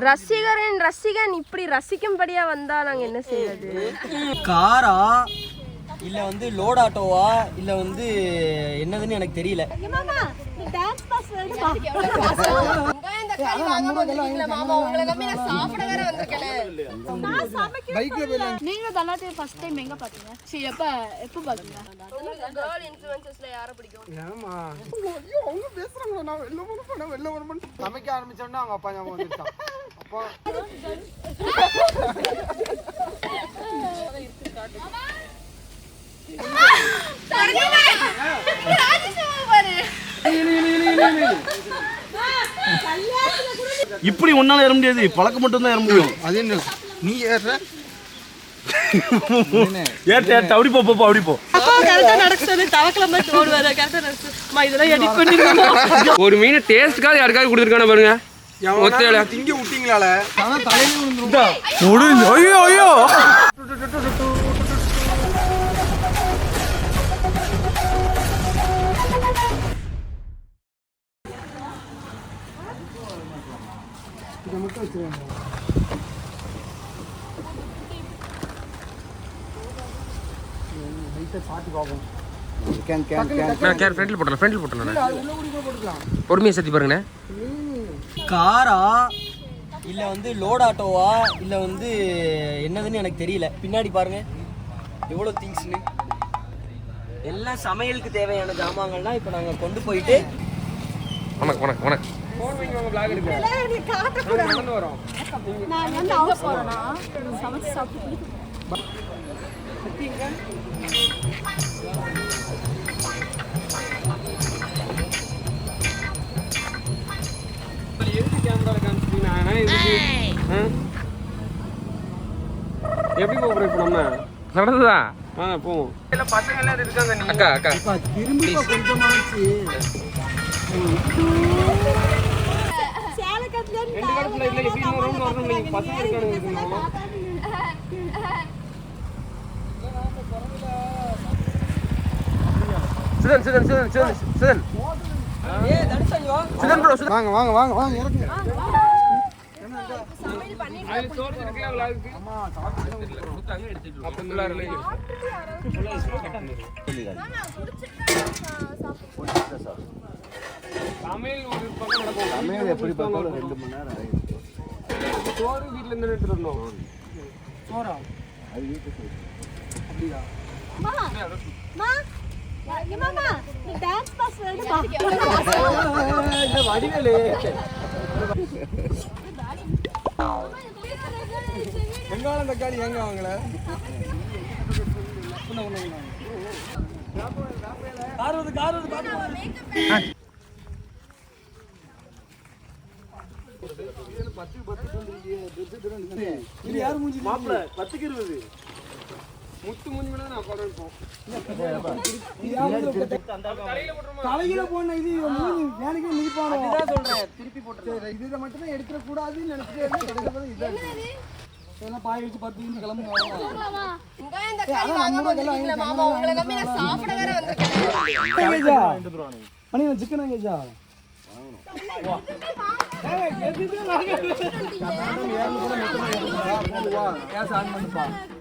ரசிகரின் ரசிகன் இப்படி ரசிக்கும்படியா வந்தா நாங்க என்ன செய்யறது காரா? இல்ல வந்து லோட் ஆட்டோவா இல்ல வந்து என்னதுன்னு எனக்கு தெரியல. நீங்க தலாட்டி ஃபர்ஸ்ட் டைம் எங்க பாத்தீங்க? சரி எப்ப எப்ப பாத்தீங்க? யாரை பிடிக்கும்? ஏமா ஐயோ அவங்க பேசுறாங்க நான் வெளில போன போன வெளில போன சமைக்க ஆரம்பிச்சோன்னா அவங்க அப்பா ஞாபகம் வந்துட்டான் அப்பா இப்படி ஒன்னால ஏற முடியாது. பழக்கம் மட்டும் தான் ஏற முடியும். அது என்ன? நீ ஏற ஏற்ற அப்படி போ போ, அப்படி போ. ஒரு மீன் டேஸ்ட்டுக்காக யாருக்காவது கொடுத்துருக்கானே பாருங்க. ஒத்தையில. திங்க விட்டீங்களால? தலையில ஐயோ ஐயோ. பொறுமையை சத்தி பாருங்கண்ணே. காரா? இல்ல வந்து லோட் ஆட்டோவா இல்ல வந்து என்னதுன்னு எனக்கு தெரியல. பின்னாடி பாருங்க. எவ்வளவு திங்ஸ்னு எல்லாம் சமையலுக்கு தேவையான ஜாமான்கள்லாம் இப்போ நாங்க கொண்டு போயிட்டு வணக்கம் வணக்கம் வணக்கம். நான் வந்து அவங்க போறேன்னா சமைச்சு சாப்பிட்டு எதுக்கு கேமரா காமிச்சிட்டீங்கன்னா இதுக்கு ஆ? எப்படி போகிறோம் இப்போ நம்ம? நடந்ததா? ஆ போவோம். பசங்க எல்லாம் இருக்காங்க அக்கா அக்கா. திரும்பி கொஞ்சமாச்சு ரெண்டு காலத்துல இல்லை எப்படி இன்னொரு ரூம் வரணும் நீங்கள் பசங்க இருக்கானுங்க இருக்குங்க சுதன் சுதன் சுதன் சுதன் சுதன் சுதன் ப்ரோ சுதன் வாங்க வாங்க வாங்க வாங்க இறக்குங்க அது சமையல் ஒரு பக்கம் நடக்கும். சமையல் எப்படி பார்த்தாலும் ரெண்டு மணி நேரம் சோறு வீட்டில் இருந்து எடுத்துட்டு வரணும். வடிவேலு. வெங்காயம் தக்காளி எங்க வாங்கல இது யாரு மூஞ்சி மாப்பிள்ள பத்துக்கு இருபது முத்து மூஞ்சி மேலே நான் இருப்போம் தலையில போன இது மூஞ்சி வேலைக்கு மிதிப்பானோ சொல்றேன் திருப்பி போட்டு இதுல மட்டும் எடுக்க கூடாதுன்னு நினைச்சிட்டே போது இதான் இதெல்லாம் பாய் வச்சு பத்து நிமிஷம் கிளம்புவாங்க மணி சிக்கன் கேஜா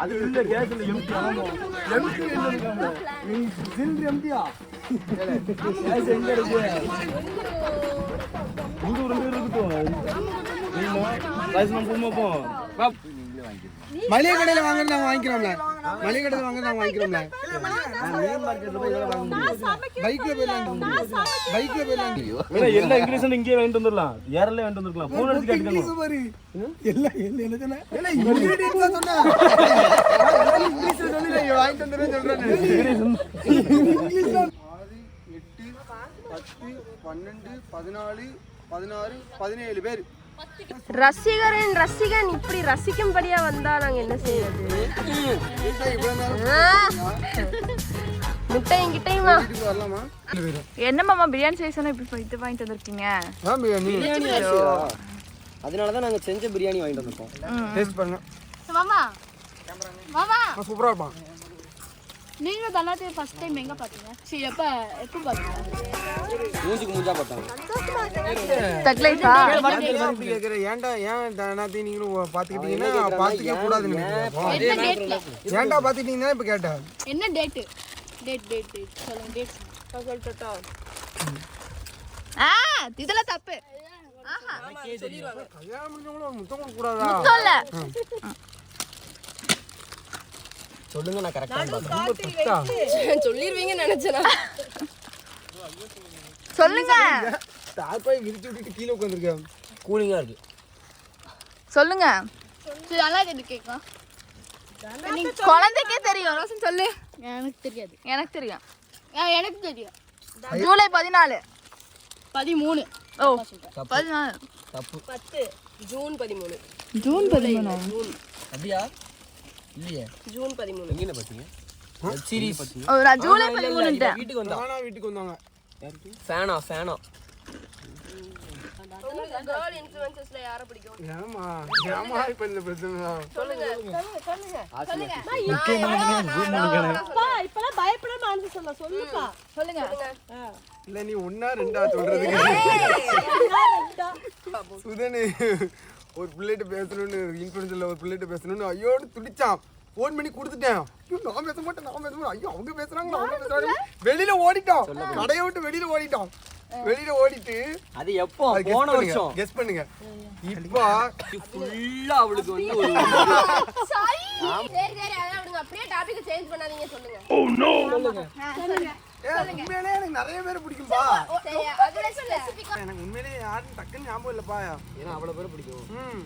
அது இல்ல கேஸ் இல்ல எம்டி சிலிண்டர் எம்டியா எங்க இருக்கு ரெண்டு பேர் இருக்கட்டும் வயசு நம்ம மளிகை கடையில வாங்குறது நாங்க வாங்கிக்கிறோம்ல. மளிகை கடையில வாங்குறது நாங்க வாங்கிக்கிறோம்ல. மீன் மார்க்கெட்ல போய் இதெல்லாம் வாங்க முடியும் பைக்ல போயிடலாம். பைக்ல போயிடலாம் எல்லா இங்கிலீஷும் இங்கே வாங்கிட்டு வந்துடலாம். ஏரல்ல வாங்கிட்டு வந்துருக்கலாம். போன் அடிச்சு கேட்டுக்கணும். இங்கிலீஷ் பாரு. எல்லாம் என்ன சொன்ன? சொல்லி வாங்கிட்டு சொல்றேன் பத்து பன்னெண்டு பதினாலு பதினாறு பதினேழு பேர். ரசிகரின் ரசிகன் இப்படி ரசிக்கும்படியா வந்தா நாங்க என்ன செய்யறது. மிட்டையும் கிட்டையுமா? என்ன மாமா பிரியாணி செய்ய இப்படி போயிட்டு வாங்கிட்டு வந்திருக்கீங்க? பிரியாணி. அதனால தான் நாங்கள் செஞ்ச பிரியாணி வாங்கிட்டு வந்திருக்கோம். டேஸ்ட் பண்ணுங்க மாமா. மாமா. சூப்பரா இருப்பான். நீங்க தலாட்டி ஃபர்ஸ்ட் டைம் எங்க பாத்தீங்க சரி எப்ப எப்போ பாத்தீங்க மூஞ்சுக்கு மூஞ்சா பார்த்தாங்க ஏன்டா ஏன் தனாத்தி நீங்களும் பாத்துக்கிட்டீங்கன்னா பாத்துக்க கூடாதுன்னு ஏன்டா பாத்துக்கிட்டீங்கன்னா இப்ப கேட்டேன். என்ன டேட் டேட் டேட் டேட் சொல்லுங்க டேட் சொல்லட்டா ஆ இதெல்லாம் தப்பு. கல்யாணம் முடிஞ்சவங்களும் முத்தம் கொடுக்க கூடாதா சொல்லுங்க நான் கரெக்டா சொல்லிருவீங்கன்னு நினைச்சேனா சொல்லுங்க. தாப்பாய் விரிச்சு விட்டுட்டு கீழே உட்காந்துருக்கேன் கூலிங்கா இருக்கு. சொல்லுங்க. நல்லா கேட்கும் குழந்தைக்கே தெரியும். ரோஷன் சொல்லு. எனக்கு தெரியாது. எனக்கு தெரியும். எனக்கு தெரியும். ஜூலை பதினாலு. பதிமூணு. ஓ பதினாலு. தப்பு. பத்து ஜூன் பதிமூணு. ஜூன் பதிமூணு? ஜூன் அப்படியா? இல்லையே. ஜூன் பதிமூணு. எங்க பார்த்தீங்க? வெப் சீரிஸ் ஜூலை வீட்டுக்கு வந்தா நானா வீட்டுக்கு வந்தாங்க. ஃபேனா ஃபேனா. கேர்ள் இன்ஃப்ளூயன்சஸ்ல யாரை பிடிக்கும்? ஏமா ஏமா இப்ப இந்த பிரச்சனை தான் சொல்லுங்க. சொல்லுங்க சொல்லுங்க. இல்ல நீ ஒன்னா ரெண்டா சொல்றதுக்கு சுதனு ஒரு பிள்ளைகிட்ட பேசணும்னு இன்ஃபுளுன்ஸ்ல ஒரு பிள்ளைகிட்ட பேசணும்னு ஐயோன்னு துடிச்சான். ஃபோன் பண்ணி கொடுத்துட்டேன். ஐயோ நான் பேச மாட்டேன் நான் பேச மாட்டேன். ஐயோ அவங்க பேசுறாங்க அவங்க பேசுறாங்க வெளியில ஓடிட்டோம் கடையை விட்டு வெளியில ஓடிட்டோம் வெளியில ஓடிட்டு அது எப்போ? போன வருஷம். கெஸ் பண்ணுங்க. இப்போ ஃபுல்லா அவளுக்கு வந்து ஒரு சரி சரி அதெல்லாம் விடுங்க. அப்படியே டாபிக் சேஞ்ச் பண்ணாதீங்க சொல்லுங்க. ஏ, உண்மையிலேயே எனக்கு நிறைய பேர் பிடிக்கும்பா. எனக்கு உண்மையிலேயே யாரும் டக்குன்னு ஞாபகம் இல்லப்பா. ஏன்னா அவ்வளவு பேர் பிடிக்கும். ம்.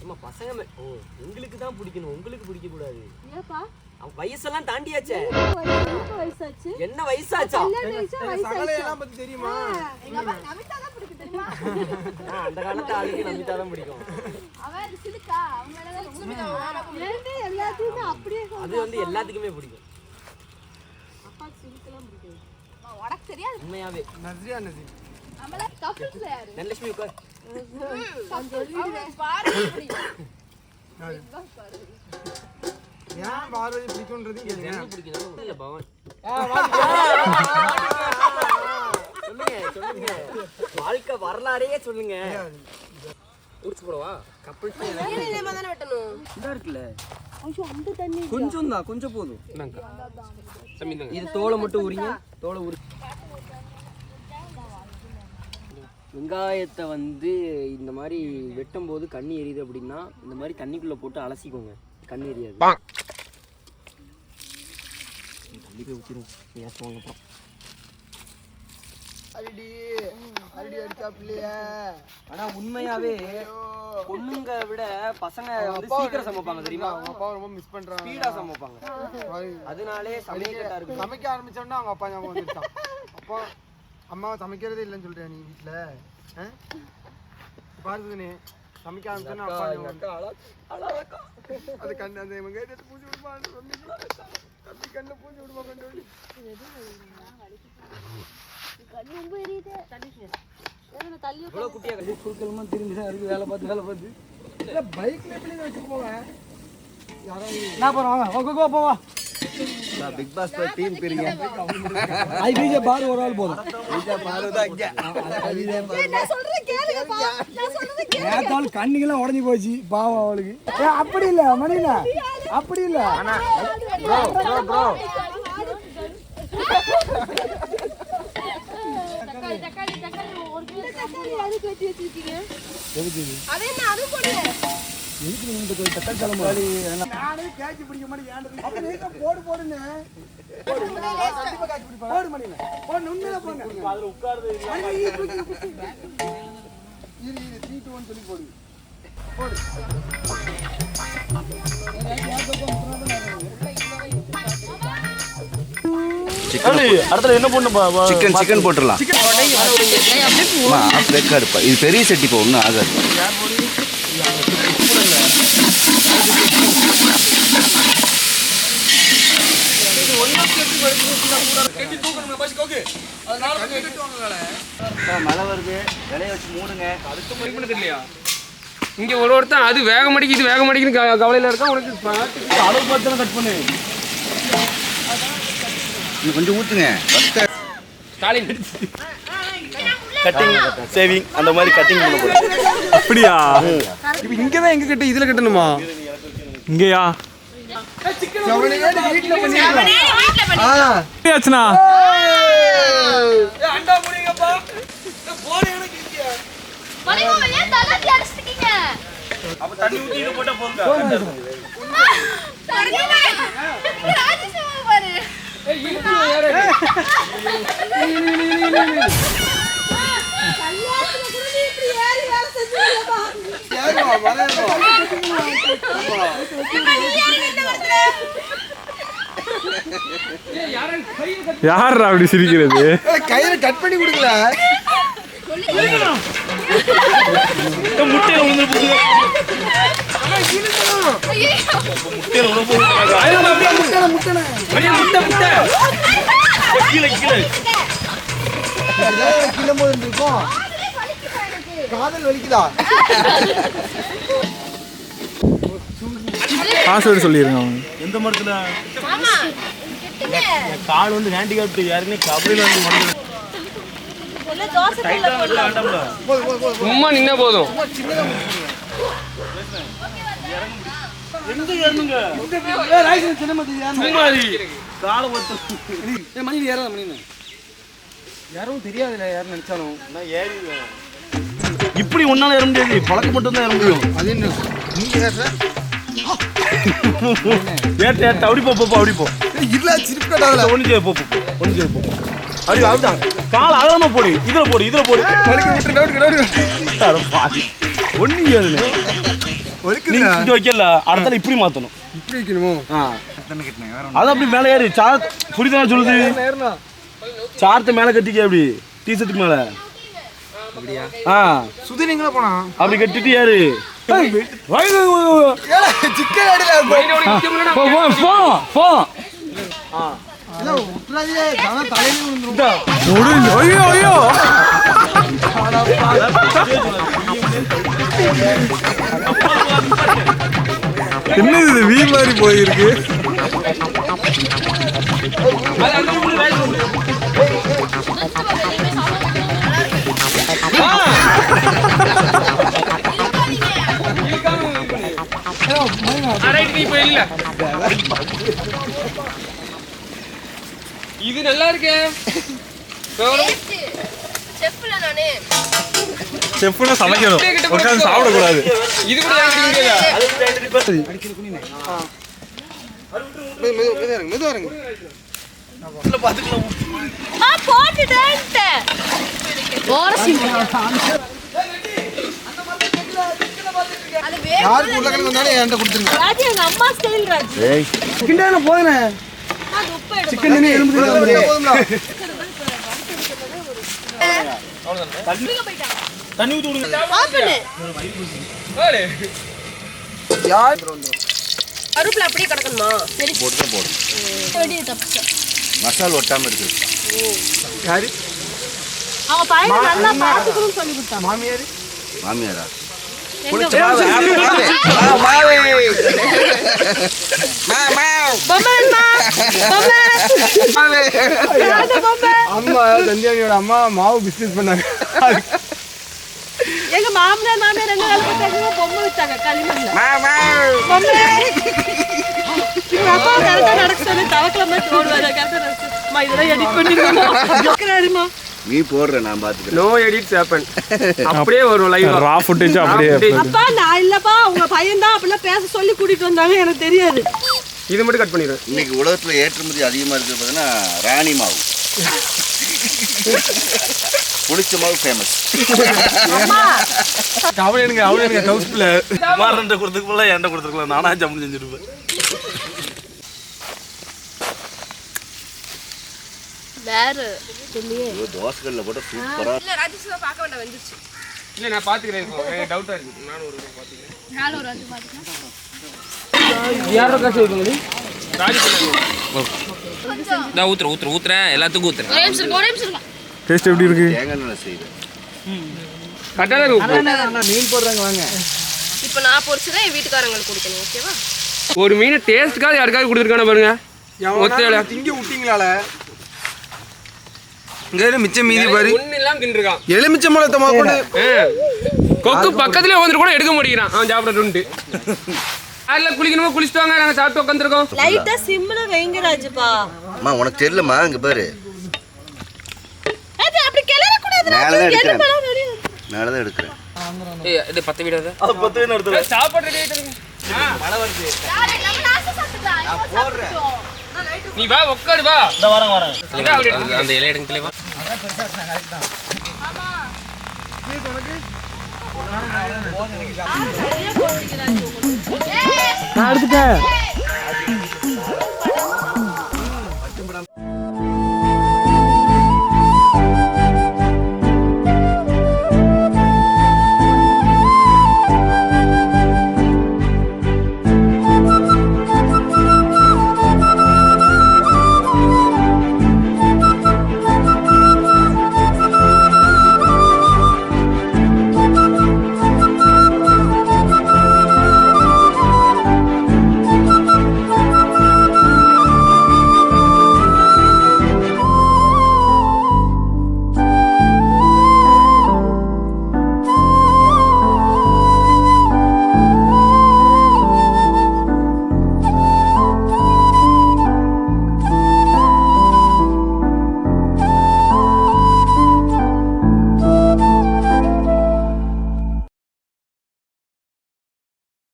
நம்ம பசங்க ஓ உங்களுக்கு தான் பிடிக்கணும். உங்களுக்கு பிடிக்க கூடாது அவன் வயசெல்லாம் தாண்டியாச்சே. என்ன வயசாச்சா? சகலையெல்லாம் பத்தி தெரியுமா? அந்த காலத்து ஆளுக்கு தான் பிடிக்கும். அது வந்து எல்லாத்துக்குமே பிடிக்கும். உனக்கு தெரியாது. உண்மையாவே. நஸ்ரியா நஸ்ரி. தனலட்சுமி உட்கார். ஏன் பார்வதி பிடிக்கும்ன்றது கேளுங்க. என்ன பிடிக்கும் இல்ல பவன். சொல்லுங்க சொல்லுங்க. வாழ்க்கை வரலாறையே சொல்லுங்க. உடிச்சு போடவா கப்பல் இதா இருக்குல்ல? கொஞ்சம் தான் கொஞ்சம் போதும். இது தோலை மட்டும் உரிங்க. தோலை உரி வெங்காயத்தை வந்து இந்த மாதிரி வெட்டும் போது கண்ணி எரியுது அப்படின்னா இந்த மாதிரி தண்ணிக்குள்ள போட்டு அலசிக்கோங்க. கண்ணி எரியாது. தண்ணி போய் ஊற்றிடும் ஏற்றுவாங்க அப்புறம். அடிடி. அடிடி அடிச்சா பிள்ளைய ஆனா உண்மையாவே பொண்ணுங்க விட பசங்க வந்து சீக்கிரம் சமைப்பாங்க தெரியுமா? அவங்க அப்பா ரொம்ப மிஸ் பண்றாங்க. ஸ்பீடா சமைப்பாங்க. அதனாலே இருக்கு சமைக்க ஆரம்பிச்சோன்னா அவங்க அப்பா ஞாபகம் வந்துட்டான். அப்பா அம்மாவை சமைக்கிறதே இல்லைன்னு சொல்றியா நீ வீட்டுல பாருதுனே சமைக்க ஆரம்பிச்சோன்னா அப்பா அது கண்ணு அந்த இவங்க எடுத்து பூஜை விடுவான்னு சொன்னீங்க தம்பி கண்ணை பூஜை விடுவா கண்டு விடு. இவ்வளவு குட்டியா கட்டி இல்ல, பைக்ல எப்படி வச்சுட்டு போவேன் பிக் பாஸ் டீம் பிரிங்க உடஞ்சி போச்சு பாவம் அவளுக்கு ஏ, அப்படி இல்ல மணில அப்படி இல்ல ப்ரோ ப்ரோ ப்ரோ அது என்ன அது போடுங்க நானே கேட்சி பிடிக்க மாட்டேன் ஏன்டா? அப்ப நீங்க போடு போடுன்னு. போடு கண்டிப்பா கேட்ச் போடு மணில போடு உண்மையில அதுல சொல்லி போடு. போடு. அடுத்தது என்ன பொண்ணு சிக்கன் சிக்கன் போட்டுடலாம். அம்மா, half வெக்காடு பா. இது பெரிய செட்டி இப்போ ஒன்றும் ஆகாது. மழை வருது. விலைய வச்சு மூடுங்க. இங்க ஒரு ஒருத்தன் அது வேக மாட்டேங்குது வேக மாட்டேங்குது கவலையில இருக்கான். உனக்கு அளவு பார்த்து கட் பண்ணு. இன்னும் கொஞ்சம் ஊத்துங்க. பத்த கட்டிங் சேவிங் அந்த மாதிரி கட்டிங் பண்ண போறேன். அப்படியா? இப்போ இங்க தான் எங்க கட்ட இதுல கட்டணுமா இங்கேயா ஆச்சுண்ணா அப்ப தண்ணி ஊத்தி போட்டா ராஜேஷ் பாரு யாரா அப்படி சிரிக்கிறது? கையில கட் பண்ணி கொடுக்கல. முட்டையில முட்டையில முட்டை முட்டை. கிளம்ப இருந்திருக்கும் காதல் வலிக்குதா? பாஸ்வேர்டு சொல்லிருங்க அவங்க. எந்த மரத்துல? கால் வந்து ஹேண்டிகேப்ட் யாருமே கபடியில் வந்து வேண்டாம்ல சும்மா நின்னா போதும். எங்க ஏறணுங்க சும்மா. காலை ஒத்து மணி ஏறாத மணி யாரும் தெரியாதுல யாரும் நினைச்சாலும். நான் ஏறிடுவேன் இப்படி ஒன்னால ஏற முடியாது. பழக்கம் மட்டும் தான் ஏற முடியும். அது என்ன? நீங்க ஏற. ஏட்ட ஏட்ட அப்படி போ போ, போ அப்படி போ. இல்ல கட்டாதுல ஒண்ணு செய்ய போ போ. ஒண்ணு செய்ய போ அப்படி அப்படிதான் கால் அகலமா போடு. இதுல போடு இதுல போடு. வலிக்கு விட்டு நோட்டு நோட்டு அட பாவி. ஒண்ணு செய்யாதுண்ணே. வலிக்குது நீங்க இங்க வைக்கல. அடுத்தால இப்படி மாத்தணும். இப்படி வைக்கணுமோ? ஆ. அது அப்படி மேல ஏறி. சார் புரியுதா சொல்லுது? சார்த்த மேல கட்டிக்க அப்படி. டிஷர்ட்டுக்கு மேல. ஆ. சுதி நீங்களா போனா? அப்படி கட்டிட்டு ஏறு. ஐயோ ஐயோ என்னது இது வீ மாதிரி போயிருக்கு? இது நல்லா இருக்கே. செஃப்ல நானு செஃப்னா சமைக்கணும். உட்காந்து சாப்பிடக்கூடாது. இது கூட மெதுவா இருங்க ஆ. போட்டுட்டேன்ட்டேன் அது வேக யாருக்கு உருளைக்கிழங்கு வந்தாலும் என்கிட்ட கொடுத்துருங்க. ராஜி எங்க அம்மா ஸ்டைல் ராஜி. கிண்டான போதுனே. சிக்கன் எலும்பு தண்ணி ஊத்தி விடுங்க. யார்? கருப்புல அப்படியே கிடக்கணுமா? போட்டு போடணும். வெளியே தப்பிச்சேன் மசால் ஒட்டாம இருக்கு. யாரு? அவங்க பையனை நல்லா பார்த்துக்கணும்னு சொல்லி கொடுத்தாங்க மாமியார்? மாமியாரா? அம்மா சந்தியானியோட அம்மா மாவு பிசினஸ் பண்ணாங்க. எங்க மாமனார் மாமியார் ரெண்டு நாள் பார்த்தாங்க பொம்மை வித்தாங்க களிமண்ல பொம்மை! அப்பா கரெக்டா நடக்க சொல்லி தவக்கல மாதிரி ஓடுவாரு கரெக்டா இதெல்லாம் எடிட் பண்ணிருக்கோமா நீ போடுற நான் பாத்துக்கிறேன் நோ எடிட்ஸ் ஹேப்பன் அப்படியே வரும் லைவ் ரா ஃபுட்டேஜ் அப்படியே அப்பா நான் இல்லப்பா உங்க பையன் தான் அப்படிலாம் பேச சொல்லி கூட்டிட்டு வந்தாங்க எனக்கு தெரியாது. இது மட்டும் கட் பண்ணிடுறேன் இன்னைக்கு உலகத்துல ஏற்றுமதி அதிகமா இருக்கிறது பார்த்தீங்கன்னா ராணி மாவு. புளிச்ச மாவு ஃபேமஸ் அவன் எனக்கு அவன் எனக்கு ஹவுஸ்ஃபுல்ல குமாரன்ட்ட கொடுத்துக்கலாம் என்கிட்ட கொடுத்துருக்கலாம் நானா ஜம்மு செஞ்சிருப்பேன். வேற. தோசைகள்ல போட்டு சூப்பரா இல்ல ராஜேஷ் பார்க்க வேண்டாம் வந்துருச்சு. இல்ல நான் பாத்துக்கிறேன் இப்போ. எனக்கு டவுட்டா இருக்கு. நானும் ஒரு பாத்துக்கிறேன் யாரோட காசு வைப்பீங்க நான் ஊத்துறேன் ஊத்துறேன் ஊத்துறேன். எல்லாத்துக்கும் ஊத்துறேன். ஒரே நிமிஷம் ஒரே நிமிஷம் டேஸ்ட் எப்படி இருக்கு? மீன் போடுறாங்க வாங்க. இப்போ நான் பொரிச்சுதான் என் வீட்டுக்காரங்களுக்கு கொடுக்கணும் ஓகேவா ஒரு மீன் டேஸ்ட்டுக்காக யாருக்காவது கொடுத்துருக்கானே பாருங்க. திங்க விட்டீங்களால? இங்க மிச்சம் மீதி பாரு. ஒண்ணு இல்லாம தின்றுருக்கான். எலுமிச்சை மூலத்தை கொண்டு கொக்கு பக்கத்துல வந்துட்டு கூட எடுக்க மாட்டேங்கிறான். அவன் சாப்பிடட்டு அதில் குளிக்கணுமோ குளிச்சுட்டு வாங்க நாங்கள் சாப்பிட்டு உட்காந்துருக்கோம் லைட்டா சிம்ல வைங்க ராஜுப்பா. அம்மா உனக்கு தெரியலம்மா இங்க பாரு. மேலதான் எடுக்கிறேன். மேலதான் எடுக்கிறேன். ஏய் இது பத்து வீடாது அது பத்து வேணும் எடுத்து சாப்பாடு ரெடி ஆயிட்டு நீ வா உட்காரு வா. இந்த வாரம் வரேன் அந்த- இலை எடுக்கல வா நான் எடுத்துட்டேன்.